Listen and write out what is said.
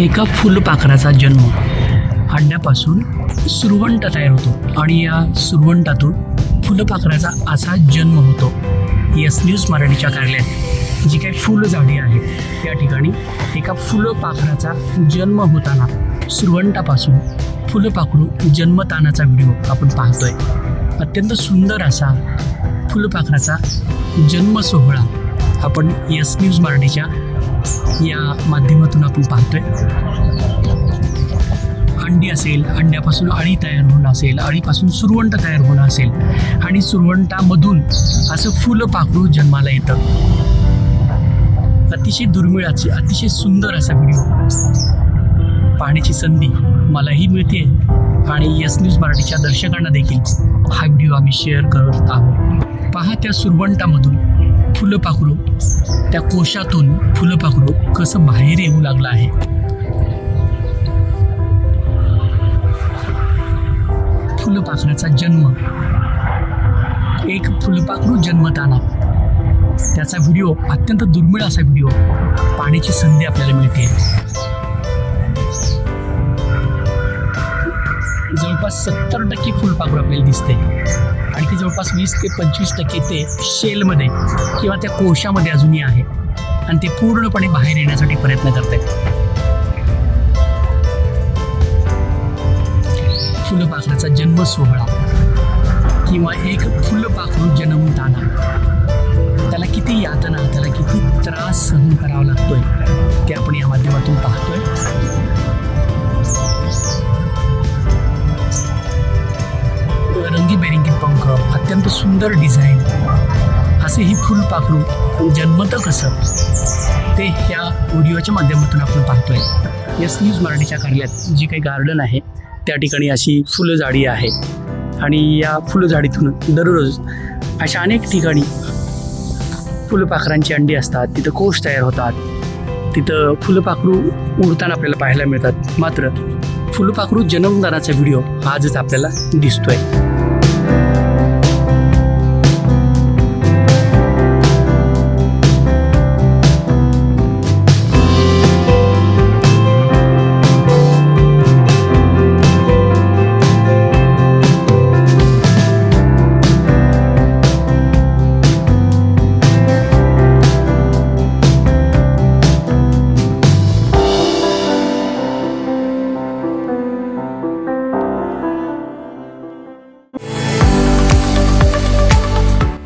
एका फुलपाखराचा जन्म अंड्यापासून सुरवंट तयार होतो आणि या सुरवंटातून फुलपाखराचा असा जन्म होतो. यस न्यूज मराठीच्या कार्यालयात. जी काही फुलझाडी आहेत त्या ठिकाणी एका फुलपाखराचा जन्म होताना सुरवंटापासून फुलपाखरू जन्मतानाचा व्हिडिओ आपण पाहतोय. अत्यंत सुंदर असा फुलपाखराचा जन्म सोहळा आपण यस न्यूज मराठीच्या या माध्यमातून आपण पाहतोय. अंडी असेल अंड्यापासून अळी तयार होणं असेल अळीपासून सुरवंट तयार होणं असेल आणि सुरवंटामधून असं फुलं पाखरू जन्माला येतं. अतिशय दुर्मिळाची अतिशय सुंदर असा व्हिडिओ. पाहण्याची संधी मलाही मिळते आणि यस न्यूज मराठीच्या दर्शकांना देखील हा व्हिडिओ आम्ही शेअर करत आहोत. पहा त्या सुरवंटामधून. फुलं पाखरू. त्या कोशातून फुलं पाखरू कसं बाहेर येऊ लागलं आहे. फुलपाखराचा जन्म. एक फुलपाखरू जन्मताना त्याचा व्हिडिओ अत्यंत दुर्मिळ असा व्हिडिओ. पाण्याची संधी आपल्याला मिळते. जवळपास सत्तर टक्के फुलपाखरू आपल्याला दिसते. आणि ते जवळपास वीस ते पंचवीस टक्के ते शेलमध्ये किंवा त्या कोशामध्ये अजूनही आहे. आणि ते पूर्णपणे बाहेर येण्यासाठी प्रयत्न करत आहेत फुलपाखराचा जन्म सोहळा किंवा एक फुलपाखरू जन्मताना त्याला किती यातना त्याला किती त्रास सहन करावा सुंदर डिझाईन. असे ही फुलपाखरू जन्मतं कसं? ते ह्या व्हिडिओच्या माध्यमातून आपण पाहतोय. यस न्यूज मराठीच्या कार्यात जी काही गार्डन आहे त्या ठिकाणी अशी फुलझाडी आहे. आणि या फुलझाडीतून दररोज अशा अनेक ठिकाणी फुलपाखरांची अंडी असतात तिथं कोश तयार होतात. तिथं फुलपाखरू उडताना आपल्याला पाहायला मिळतात. मात्र फुलपाखरू जन्मदानाचा व्हिडिओ आजच आपल्याला दिसतोय.